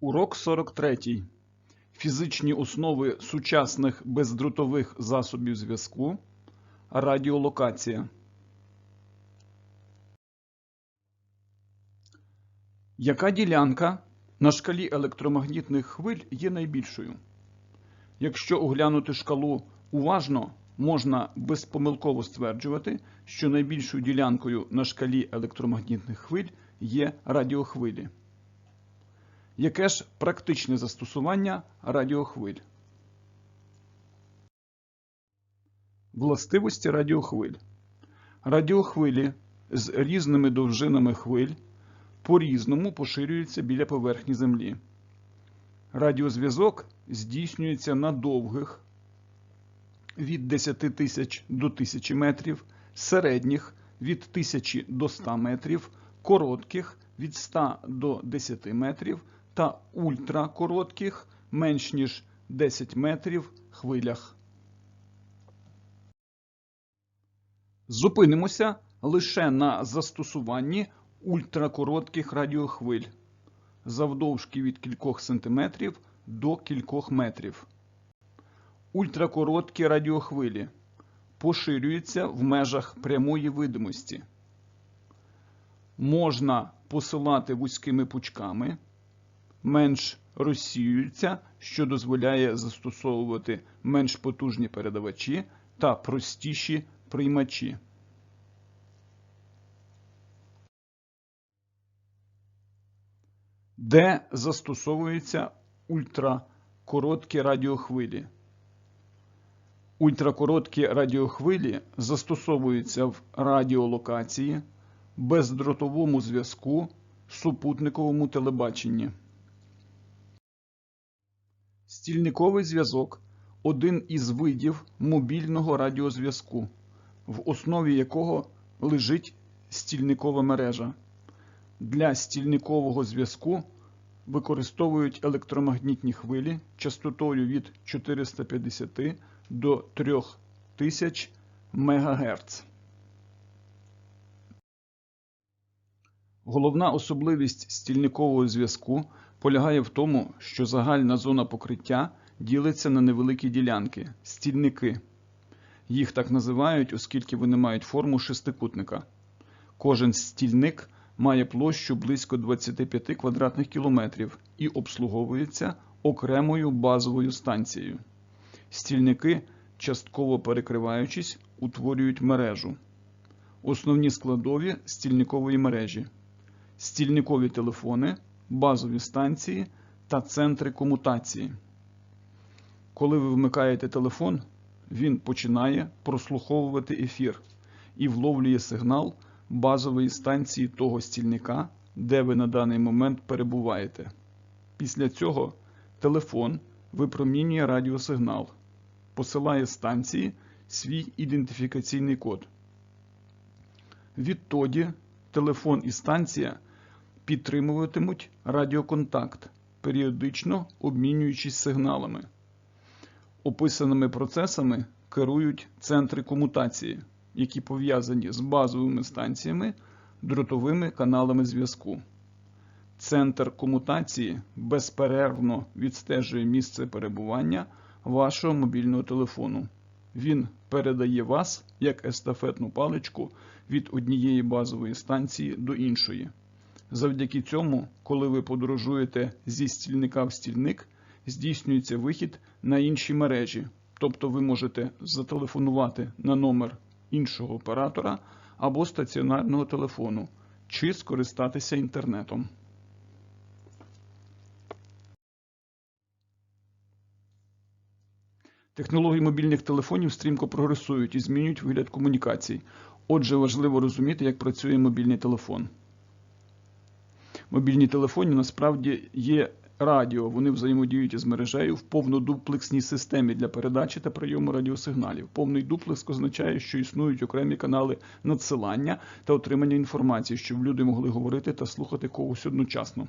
Урок 43. Фізичні основи сучасних бездротових засобів зв'язку. Радіолокація. Яка ділянка на шкалі електромагнітних хвиль є найбільшою? Якщо оглянути шкалу уважно, можна безпомилково стверджувати, що найбільшою ділянкою на шкалі електромагнітних хвиль є радіохвилі. Яке ж практичне застосування радіохвиль? Властивості радіохвиль. Радіохвилі з різними довжинами хвиль по-різному поширюються біля поверхні Землі. Радіозв'язок здійснюється на довгих від 10 тисяч до 1000 метрів, середніх від 1000 до 100 метрів, коротких від 100 до 10 метрів та ультракоротких менш ніж 10 метрів хвилях. Зупинимося лише на застосуванні ультракоротких радіохвиль завдовжки від кількох сантиметрів до кількох метрів. Ультракороткі радіохвилі поширюються в межах прямої видимості. Можна посилати вузькими пучками, менш розсіюються, що дозволяє застосовувати менш потужні передавачі та простіші приймачі. Де застосовуються ультракороткі радіохвилі? Ультракороткі радіохвилі застосовуються в радіолокації, бездротовому зв'язку, супутниковому телебаченні. Стільниковий зв'язок один із видів мобільного радіозв'язку, в основі якого лежить стільникова мережа. Для стільникового зв'язку використовують електромагнітні хвилі частотою від 450 до 3000 МГц. Головна особливість стільникового зв'язку полягає в тому, що загальна зона покриття ділиться на невеликі ділянки стільники. Їх так називають, оскільки вони мають форму шестикутника. Кожен стільник має площу близько 25 квадратних кілометрів і обслуговується окремою базовою станцією. Стільники, частково перекриваючись, утворюють мережу. Основні складові стільникової мережі, стільникові телефони, базові станції та центри комутації. Коли ви вмикаєте телефон, він починає прослуховувати ефір і вловлює сигнал базової станції того стільника, де ви на даний момент перебуваєте. Після цього телефон випромінює радіосигнал, посилає станції свій ідентифікаційний код. Відтоді телефон і станція підтримуватимуть радіоконтакт, періодично обмінюючись сигналами. Описаними процесами керують центри комутації, які пов'язані з базовими станціями, дротовими каналами зв'язку. Центр комутації безперервно відстежує місце перебування вашого мобільного телефону. Він передає вас як естафетну паличку від однієї базової станції до іншої. Завдяки цьому, коли ви подорожуєте зі стільника в стільник, здійснюється вихід на інші мережі, тобто ви можете зателефонувати на номер іншого оператора або стаціонарного телефону, чи скористатися інтернетом. Технології мобільних телефонів стрімко прогресують і змінюють вигляд комунікацій. Отже, важливо розуміти, як працює мобільний телефон. Мобільні телефони насправді є радіо, вони взаємодіють із мережею в повнодуплексній системі для передачі та прийому радіосигналів. Повний дуплекс означає, що існують окремі канали надсилання та отримання інформації, щоб люди могли говорити та слухати когось одночасно.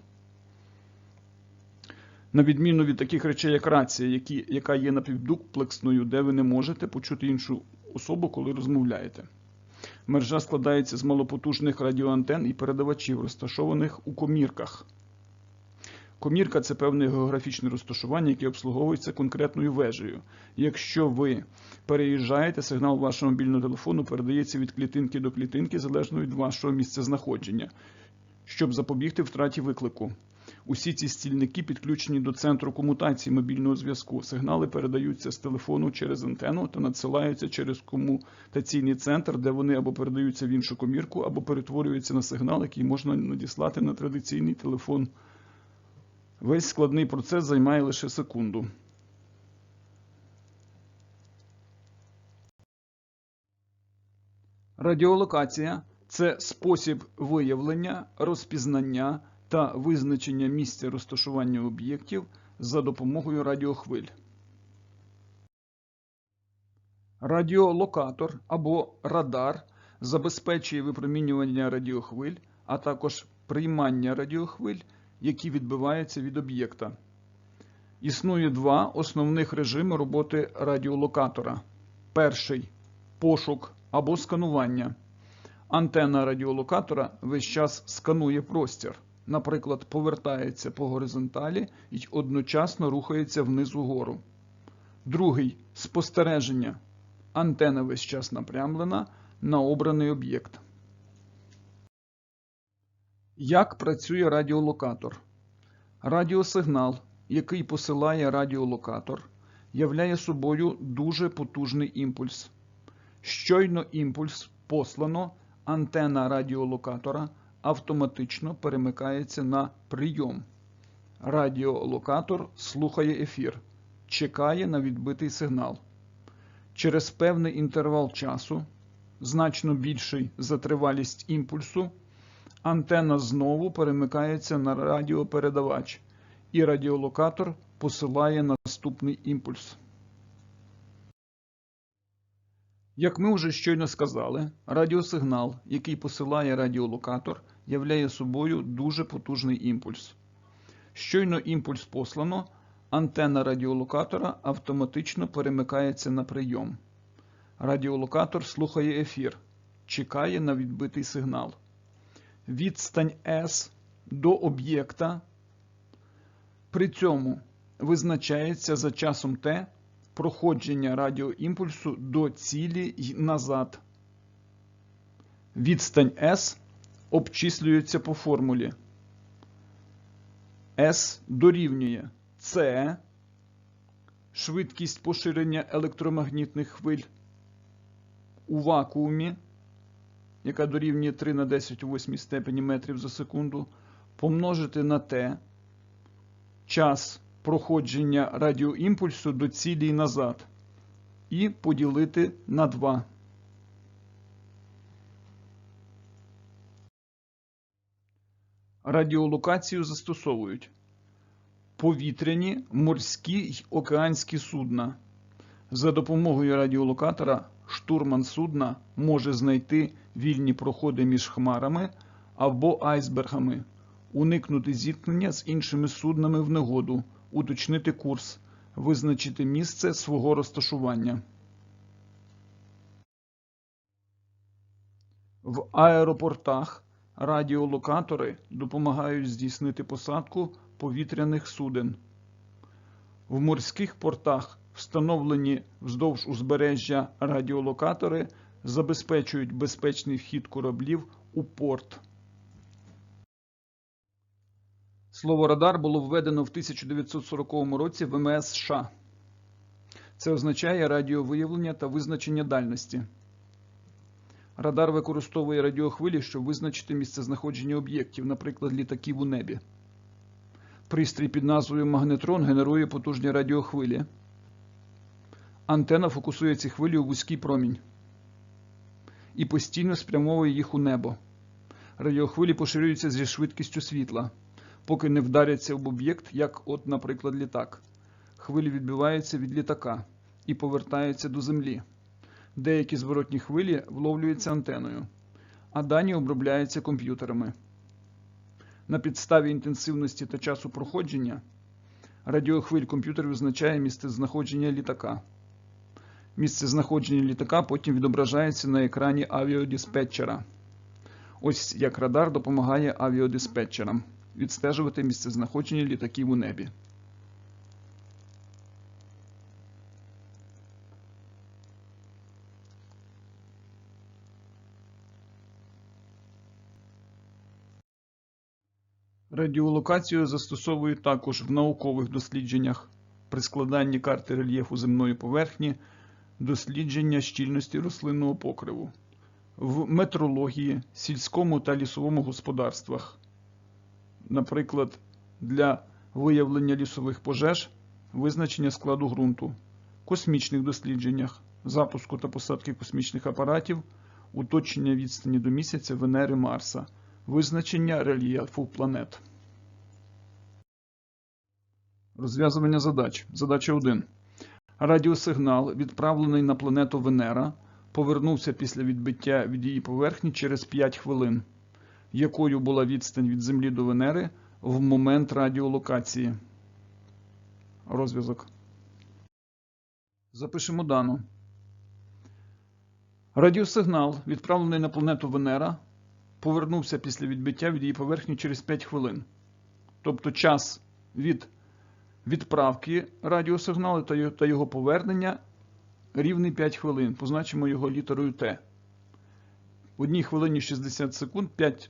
На відміну від таких речей, як рація, які, яка є напівдуплексною, де ви не можете почути іншу особу, коли розмовляєте. Мережа складається з малопотужних радіоантен і передавачів, розташованих у комірках. Комірка це певне географічне розташування, яке обслуговується конкретною вежею. Якщо ви переїжджаєте, сигнал вашого мобільного телефону передається від клітинки до клітинки залежно від вашого місця знаходження, щоб запобігти втраті виклику. Усі ці стільники підключені до центру комутації мобільного зв'язку. Сигнали передаються з телефону через антенну та надсилаються через комутаційний центр, де вони або передаються в іншу комірку, або перетворюються на сигнал, який можна надіслати на традиційний телефон. Весь складний процес займає лише секунду. Радіолокація це спосіб виявлення, розпізнання та визначення місця розташування об'єктів за допомогою радіохвиль. Радіолокатор або радар забезпечує випромінювання радіохвиль, а також приймання радіохвиль, які відбиваються від об'єкта. Існує два основних режими роботи радіолокатора. Перший пошук або сканування. Антенна радіолокатора весь час сканує простір, наприклад, повертається по горизонталі і одночасно рухається вниз угору. Другий спостереження. Антена весь час напрямлена на обраний об'єкт. Як працює радіолокатор? Радіосигнал, який посилає радіолокатор, являє собою дуже потужний імпульс. Щойно імпульс послано, антена радіолокатора автоматично перемикається на прийом. Радіолокатор слухає ефір, чекає на відбитий сигнал. Через певний інтервал часу, значно більший за тривалість імпульсу, антенна знову перемикається на радіопередавач, і радіолокатор посилає наступний імпульс. Як ми вже щойно сказали, радіосигнал, який посилає радіолокатор, являє собою дуже потужний імпульс. Щойно імпульс послано, антенна радіолокатора автоматично перемикається на прийом. Радіолокатор слухає ефір, чекає на відбитий сигнал. Відстань S до об'єкта при цьому визначається за часом T проходження радіоімпульсу до цілі й назад. Відстань S обчислюється по формулі. S дорівнює C швидкість поширення електромагнітних хвиль у вакуумі, яка дорівнює 3 на 10 у 8 степені метрів за секунду, помножити на T час проходження радіоімпульсу до цілі й назад і поділити на 2. Радіолокацію застосовують повітряні, морські й океанські судна. За допомогою радіолокатора штурман судна може знайти вільні проходи між хмарами або айсбергами, уникнути зіткнення з іншими суднами в негоду, уточнити курс, визначити місце свого розташування. В аеропортах радіолокатори допомагають здійснити посадку повітряних суден. В морських портах встановлені вздовж узбережжя радіолокатори забезпечують безпечний вхід кораблів у порт. Слово радар було введено в 1940 році в МС США. Це означає радіовиявлення та визначення дальності. Радар використовує радіохвилі, щоб визначити місцезнаходження об'єктів, наприклад, літаків у небі. Пристрій під назвою магнетрон генерує потужні радіохвилі. Антена фокусує ці хвилі у вузький промінь і постійно спрямовує їх у небо. Радіохвилі поширюються зі швидкістю світла, поки не вдаряться об об'єкт, як, от, наприклад, літак. Хвилі відбиваються від літака і повертаються до землі. Деякі зворотні хвилі вловлюються антеною, а дані обробляються комп'ютерами. На підставі інтенсивності та часу проходження радіохвиль комп'ютер визначає місце знаходження літака. Місце знаходження літака потім відображається на екрані авіадиспетчера. Ось як радар допомагає авіадиспетчерам. Відстежувати місцезнаходження літаків у небі. Радіолокацію застосовують також в наукових дослідженнях. При складанні карти рельєфу земної поверхні, дослідження щільності рослинного покриву, в метрології, сільському та лісовому господарствах, наприклад, для виявлення лісових пожеж, визначення складу ґрунту, космічних дослідженнях, запуску та посадки космічних апаратів, уточнення відстані до місяця Венери Марса, визначення рельєфу планет. Розв'язування задач. Задача 1. Радіосигнал, відправлений на планету Венера, повернувся після відбиття від її поверхні через 5 хвилин. Якою була відстань від Землі до Венери в момент радіолокації? Розв'язок. Запишемо дану. Радіосигнал, відправлений на планету Венера, повернувся після відбиття від її поверхні через 5 хвилин. Тобто час від відправки радіосигналу та його повернення рівний 5 хвилин. Позначимо його літерою Т. В одній хвилині 60 секунд, 5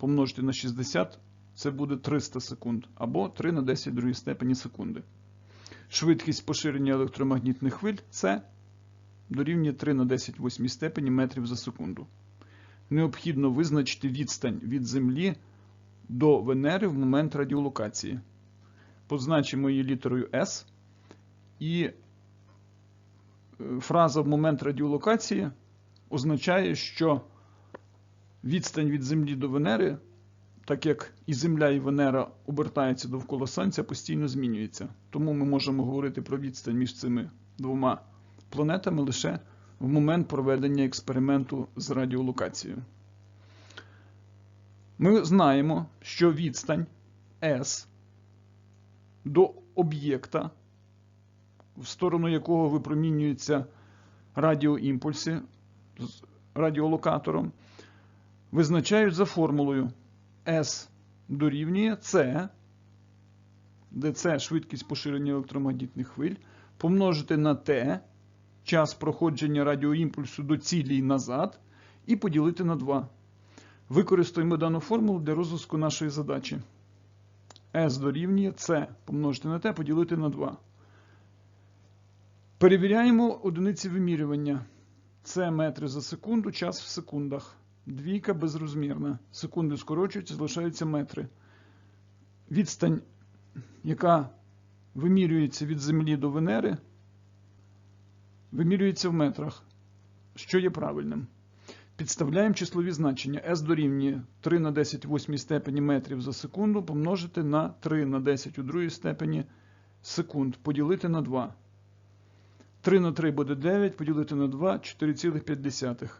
помножити на 60 це буде 300 секунд, або 3 на 10 другій степені секунди. Швидкість поширення електромагнітних хвиль це дорівнює 3 на 10 восьмій степені метрів за секунду. Необхідно визначити відстань від Землі до Венери в момент радіолокації. Позначимо її літерою S. І е, фраза в момент радіолокації означає, що відстань від Землі до Венери, так як і Земля, і Венера обертаються довкола Сонця, постійно змінюється. Тому ми можемо говорити про відстань між цими двома планетами лише в момент проведення експерименту з радіолокацією. Ми знаємо, що відстань S до об'єкта, в сторону якого випромінюються радіоімпульси з радіолокатором, визначають за формулою S дорівнює C, де це швидкість поширення електромагнітних хвиль, помножити на T, час проходження радіоімпульсу до цілі і назад, і поділити на 2. Використаємо дану формулу для розв'язку нашої задачі. S дорівнює C помножити на T поділити на 2. Перевіряємо одиниці вимірювання. Це метри за секунду, час в секундах. Двійка безрозмірна. Секунди скорочуються, залишаються метри. Відстань, яка вимірюється від Землі до Венери, вимірюється в метрах, що є правильним. Підставляємо числові значення. S дорівнює 3 на 10 в 8 степені метрів за секунду помножити на 3 на 10 у другій степені секунд, поділити на 2. 3 на 3 буде 9, поділити на 2 4,5.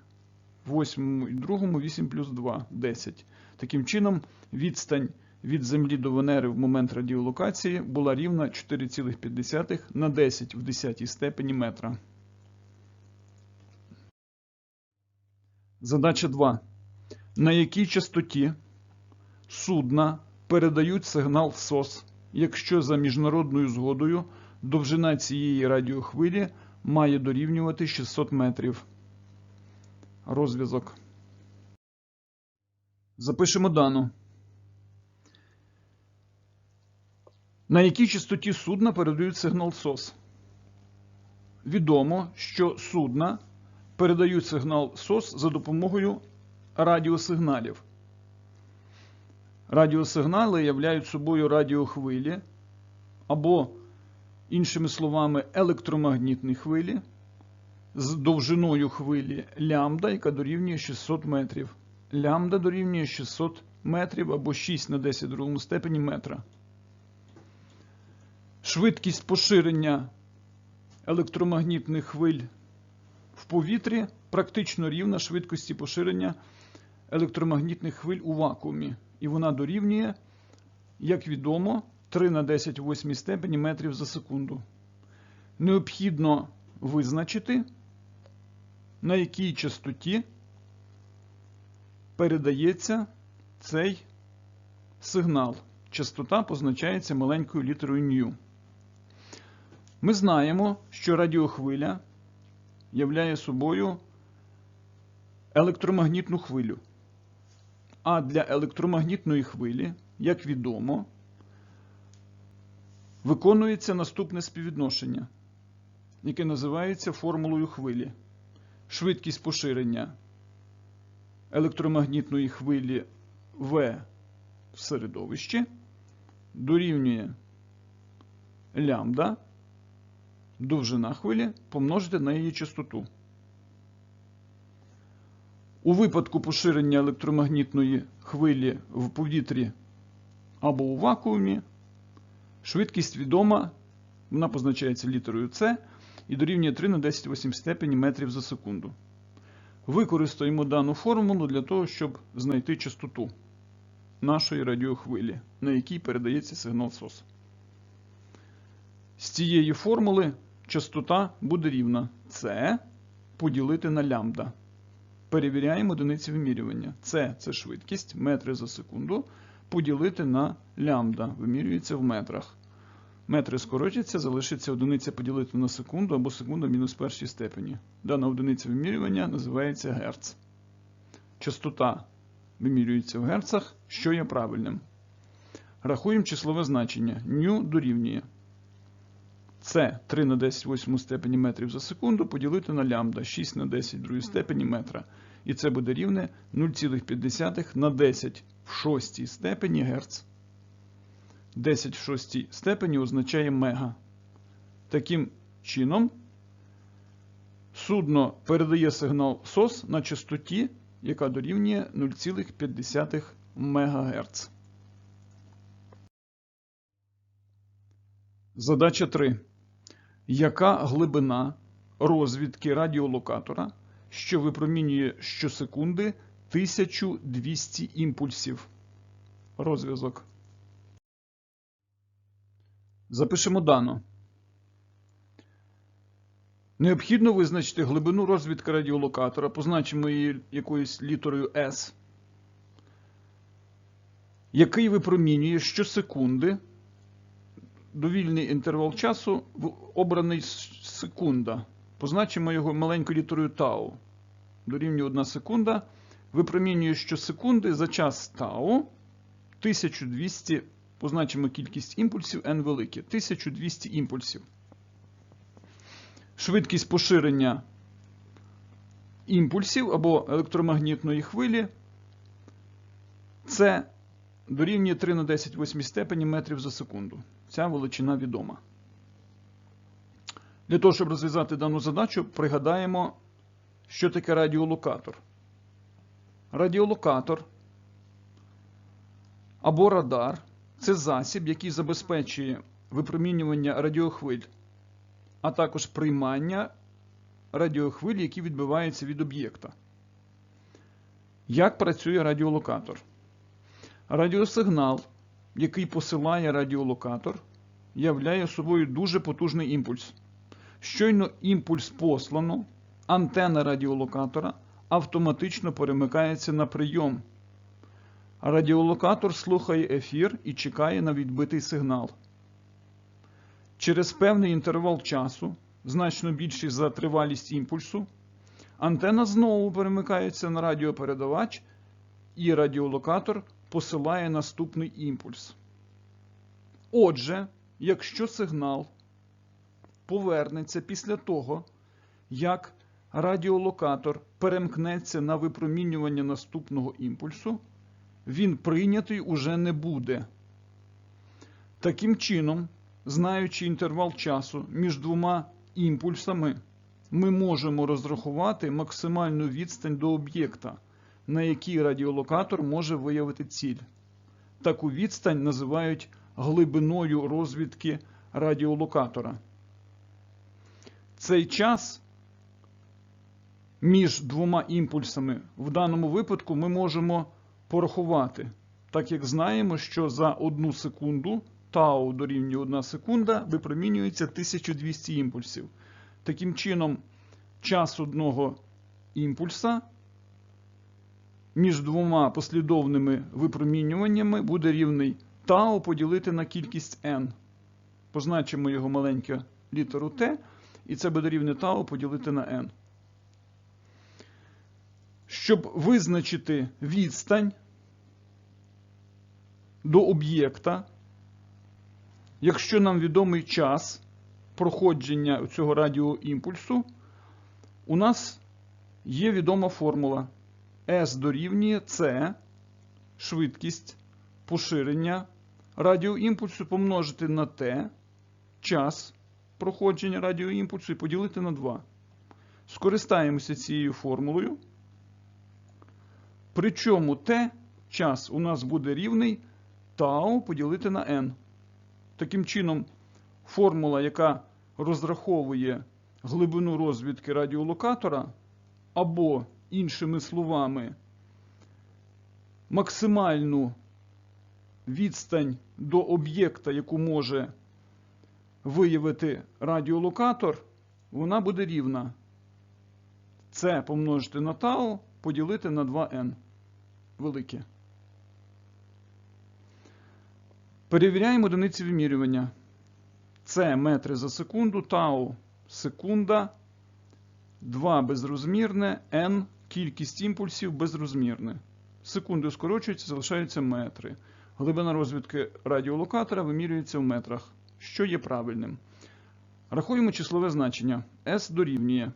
В 8 і другому 8 плюс 2 10. Таким чином, відстань від Землі до Венери в момент радіолокації була рівна 4,5 на 10 в 10 степені метра. Задача 2. На якій частоті судна передають сигнал СОС, якщо за міжнародною згодою довжина цієї радіохвилі має дорівнювати 600 метрів. Розв'язок. Запишемо дану. На якій частоті судна передають сигнал СОС? Відомо, що судна передають сигнал СОС за допомогою радіосигналів. Радіосигнали являють собою радіохвилі або, іншими словами, електромагнітні хвилі з довжиною хвилі лямбда, яка дорівнює 600 метрів. Лямбда дорівнює 600 метрів або 6 на 10 другому степені метра. Швидкість поширення електромагнітних хвиль в повітрі практично рівна швидкості поширення електромагнітних хвиль у вакуумі. І вона дорівнює, як відомо, 3 на 10 в 8 степені метрів за секунду. Необхідно визначити, на якій частоті передається цей сигнал. Частота позначається маленькою літерою ню. Ми знаємо, що радіохвиля являє собою електромагнітну хвилю. А для електромагнітної хвилі, як відомо, виконується наступне співвідношення, яке називається формулою хвилі. Швидкість поширення електромагнітної хвилі В в середовищі дорівнює лямбда, довжина хвилі помножити на її частоту. У випадку поширення електромагнітної хвилі в повітрі або у вакуумі швидкість відома, вона позначається літерою С і дорівнює 3 на 10 8 степені метрів за секунду. Використаємо дану формулу для того, щоб знайти частоту нашої радіохвилі, на якій передається сигнал СОС. З цієї формули частота буде рівна С поділити на лямбда. Перевіряємо одиниці вимірювання. С це швидкість метри за секунду. Поділити на лямбда. Вимірюється в метрах. Метри скоротяться, залишиться одиниця поділити на секунду або секунда мінус першій степені. Дана одиниця вимірювання називається Герц. Частота вимірюється в герцах, що є правильним. Рахуємо числове значення. Ню дорівнює. Це 3 на 10 8 степені метрів за секунду поділити на лямбда 6 на 10 другої степені метра. І це буде рівне 0,5 на 10 в 6 степені Герц. 10 в 6 степені означає мега. Таким чином, судно передає сигнал СОС на частоті, яка дорівнює 0,5 МГц. Задача 3. Яка глибина розвідки радіолокатора, що випромінює щосекунди 1200 імпульсів? Розв'язок. Запишемо дано. Необхідно визначити глибину розвідки радіолокатора, позначимо її якоюсь літерою S, який випромінює щосекунди довільний інтервал часу обраний секунда. Позначимо його маленькою літерою тау. Дорівнює 1 секунда. Випромінює щосекунди за час тау 1200, позначимо кількість імпульсів n велике, 1200 імпульсів. Швидкість поширення імпульсів або електромагнітної хвилі це дорівнює 3 на 10 8 степені метрів за секунду. Ця величина відома. Для того, щоб розв'язати дану задачу, пригадаємо, що таке радіолокатор. Радіолокатор або радар це засіб, який забезпечує випромінювання радіохвиль, а також приймання радіохвиль, які відбиваються від об'єкта. Як працює радіолокатор? Радіосигнал, який посилає радіолокатор, являє собою дуже потужний імпульс. Щойно імпульс послано, антена радіолокатора автоматично перемикається на прийом. Радіолокатор слухає ефір і чекає на відбитий сигнал. Через певний інтервал часу, значно більший за тривалість імпульсу, антена знову перемикається на радіопередавач, і радіолокатор посилає наступний імпульс. Отже, якщо сигнал повернеться після того, як радіолокатор перемкнеться на випромінювання наступного імпульсу, він прийнятий уже не буде. Таким чином, знаючи інтервал часу між двома імпульсами, ми можемо розрахувати максимальну відстань до об'єкта, на який радіолокатор може виявити ціль. Таку відстань називають глибиною розвідки радіолокатора. Цей час між двома імпульсами в даному випадку ми можемо порахувати, так як знаємо, що за одну секунду тау дорівнює 1 секунда випромінюється 1200 імпульсів. Таким чином, час одного імпульса між двома послідовними випромінюваннями буде рівний тау поділити на кількість n. Позначимо його маленьке літеру t, і це буде рівне тау поділити на n. Щоб визначити відстань до об'єкта, якщо нам відомий час проходження цього радіоімпульсу, у нас є відома формула S дорівнює C, швидкість поширення радіоімпульсу помножити на T, час проходження радіоімпульсу і поділити на 2. Скористаємося цією формулою. Причому T час у нас буде рівний tau поділити на n. Таким чином, формула, яка розраховує глибину розвідки радіолокатора, або, іншими словами, максимальну відстань до об'єкта, яку може виявити радіолокатор, вона буде рівна. Це помножити на tau, поділити на 2n велике. Перевіряємо одиниці вимірювання. Це метри за секунду, тау секунда, 2 безрозмірне, n кількість імпульсів безрозмірне. Секунди скорочуються, залишаються метри. Глибина розвідки радіолокатора вимірюється в метрах, що є правильним. Рахуємо числове значення. S дорівнює.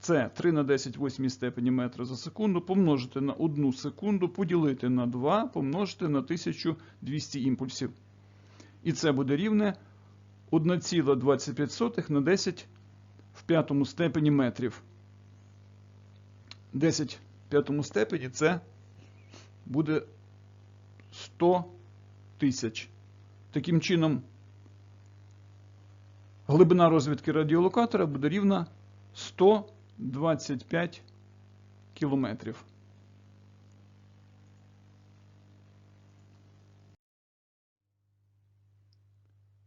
Це 3 на 10 в 8 степені метра за секунду помножити на 1 секунду, поділити на 2, помножити на 1200 імпульсів. І це буде рівне 1,25 на 10 в п'ятому степені метрів. 10 в п'ятому степені це буде 100 тисяч. Таким чином, глибина розвідки радіолокатора буде рівна 125 кілометрів.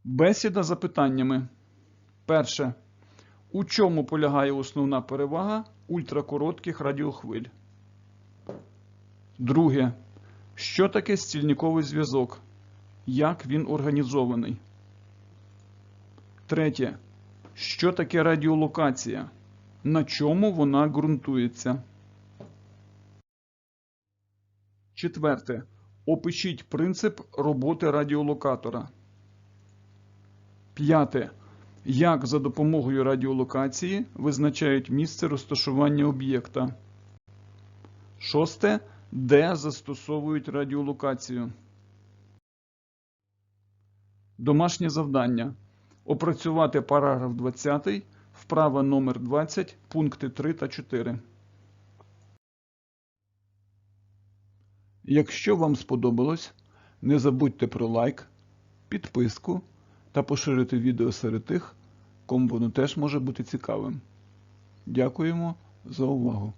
Бесіда за питаннями. Перше. У чому полягає основна перевага ультракоротких радіохвиль? Друге. Що таке стільниковий зв'язок? Як він організований? Третє. Що таке радіолокація? На чому вона ґрунтується? Четверте. Опишіть принцип роботи радіолокатора. П'яте. Як за допомогою радіолокації визначають місце розташування об'єкта? Шосте. Де застосовують радіолокацію? Домашнє завдання. Опрацювати параграф 20, вправа номер 20, пункти 3 та 4. Якщо вам сподобалось, не забудьте про лайк, підписку та поширити відео серед тих, кому воно теж може бути цікавим. Дякуємо за увагу!